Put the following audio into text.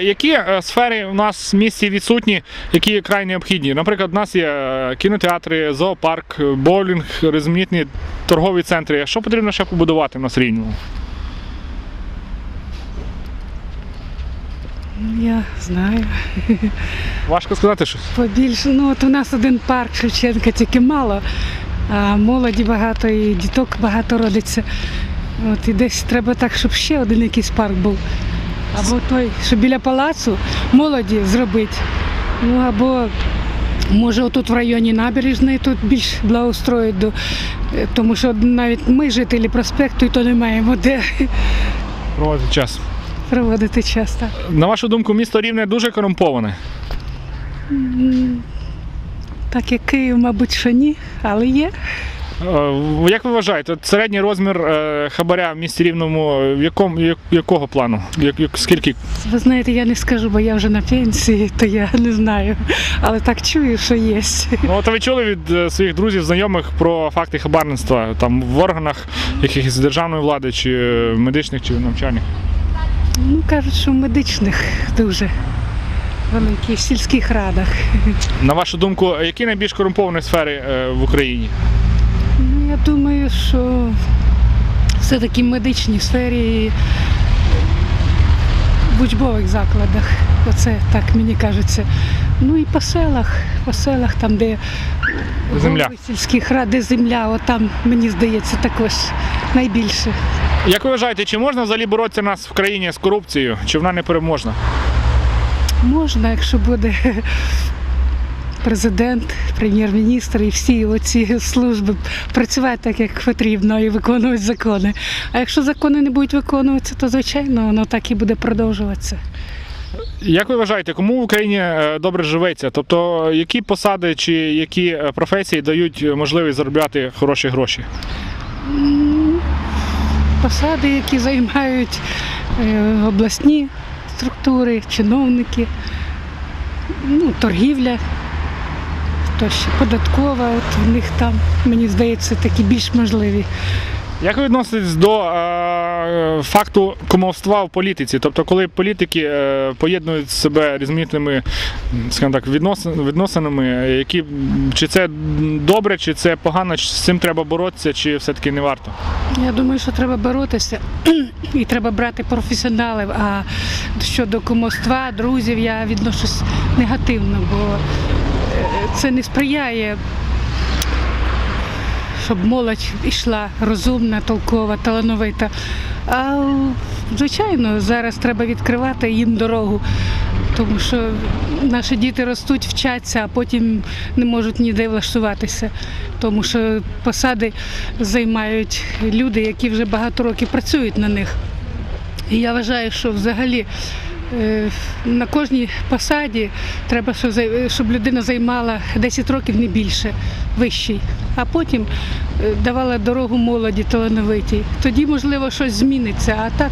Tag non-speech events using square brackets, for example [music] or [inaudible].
Які е, сфери у нас в місті відсутні, які край необхідні? Наприклад, у нас є е, кінотеатри, зоопарк, е, боулінг, різноманітні торгові центри. Що потрібно ще побудувати в нас рівному? Я знаю. Важко сказати щось. Побільше. Ну от у нас один парк Шевченка, тільки мало, а молоді багато і діток багато родиться. От і десь треба так, щоб ще один якийсь парк був. Або той, що біля палацу молоді зробити. Ну або може отут в районі набережної тут більш благоустроїть, тому що навіть ми, жителі проспекту, і то не маємо де Проводить час. проводити час. Так. На вашу думку, місто Рівне дуже корумповане. так як Київ, мабуть, що ні, але є. Е, Як ви вважаєте, середній розмір е, хабаря в місті Рівному в якому, якого плану? Як, скільки? Ви знаєте, я не скажу, бо я вже на пенсії, то я не знаю. Але так чую, що є. Ну, от ви чули від е, своїх друзів, знайомих про факти хабарництва там в органах якихось державної влади, чи медичних, чи навчальних? Ну, кажуть, що в медичних дуже великі, в сільських радах. На вашу думку, які найбільш корумповані сфери в Україні? Я думаю, що все-таки в медичній сфері в учбових закладах. Оце так мені кажеться. Ну і по селах, по селах, там, де Земля. сільських рад, де земля, от там, мені здається, також найбільше. Як ви вважаєте, чи можна взагалі боротися в нас в країні з корупцією, чи вона непереможна? Можна, якщо буде президент, прем'єр-міністр і всі оці служби працювати так, як потрібно, і виконувати закони. А якщо закони не будуть виконуватися, то звичайно воно так і буде продовжуватися. Як ви вважаєте, кому в Україні е, добре живеться? Тобто, які посади чи які е, професії дають можливість заробляти хороші гроші? Посади, які займають е, обласні структури, чиновники, ну, торгівля, хто ще податкова, от в них там, мені здається, такі більш можливі. Як ви відноситесь до е, факту кумовства в політиці? Тобто, коли політики е, поєднують себе різноманітними, скажімо так, віднос- відносинами, які чи це добре, чи це погано, чи з цим треба боротися, чи все-таки не варто? Я думаю, що треба боротися [clears throat] і треба брати професіоналів. А щодо кумовства, друзів, я відношусь негативно, бо це не сприяє, щоб молодь йшла розумна, толкова, талановита. А звичайно, зараз треба відкривати їм дорогу. Тому що наші діти ростуть, вчаться, а потім не можуть ніде влаштуватися. Тому що посади займають люди, які вже багато років працюють на них. І я вважаю, що взагалі на кожній посаді треба, щоб людина займала 10 років не більше вищий, а потім е, давала дорогу молоді талановитій. Тоді, можливо, щось зміниться, а так